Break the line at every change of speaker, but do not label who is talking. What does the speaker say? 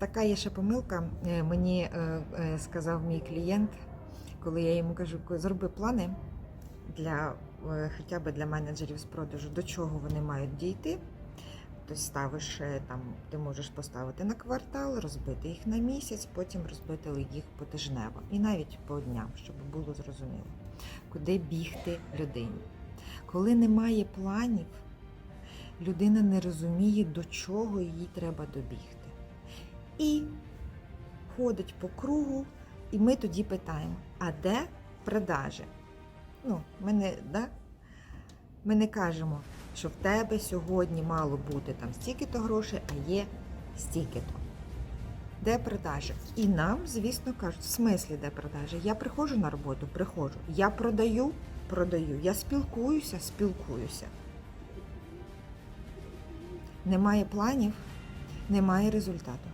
така є ще помилка. Е, Мені е, е, сказав мій клієнт, коли я йому кажу, зроби плани для хоча б для менеджерів з продажу, до чого вони мають дійти. Тобто ставиш там, ти можеш поставити на квартал, розбити їх на місяць, потім розбити їх потижнево і навіть по дням, щоб було зрозуміло, куди бігти людині. Коли немає планів, людина не розуміє, до чого їй треба добігти. І ходить по кругу, і ми тоді питаємо: а де продажі? Ну, ми не, да? ми не кажемо, що в тебе сьогодні мало бути там стільки-то грошей, а є стільки-то. Де продажі? І нам, звісно, кажуть, в смислі де продажі? Я приходжу на роботу, приходжу. Я продаю, продаю. Я спілкуюся, спілкуюся. Немає планів, немає результату.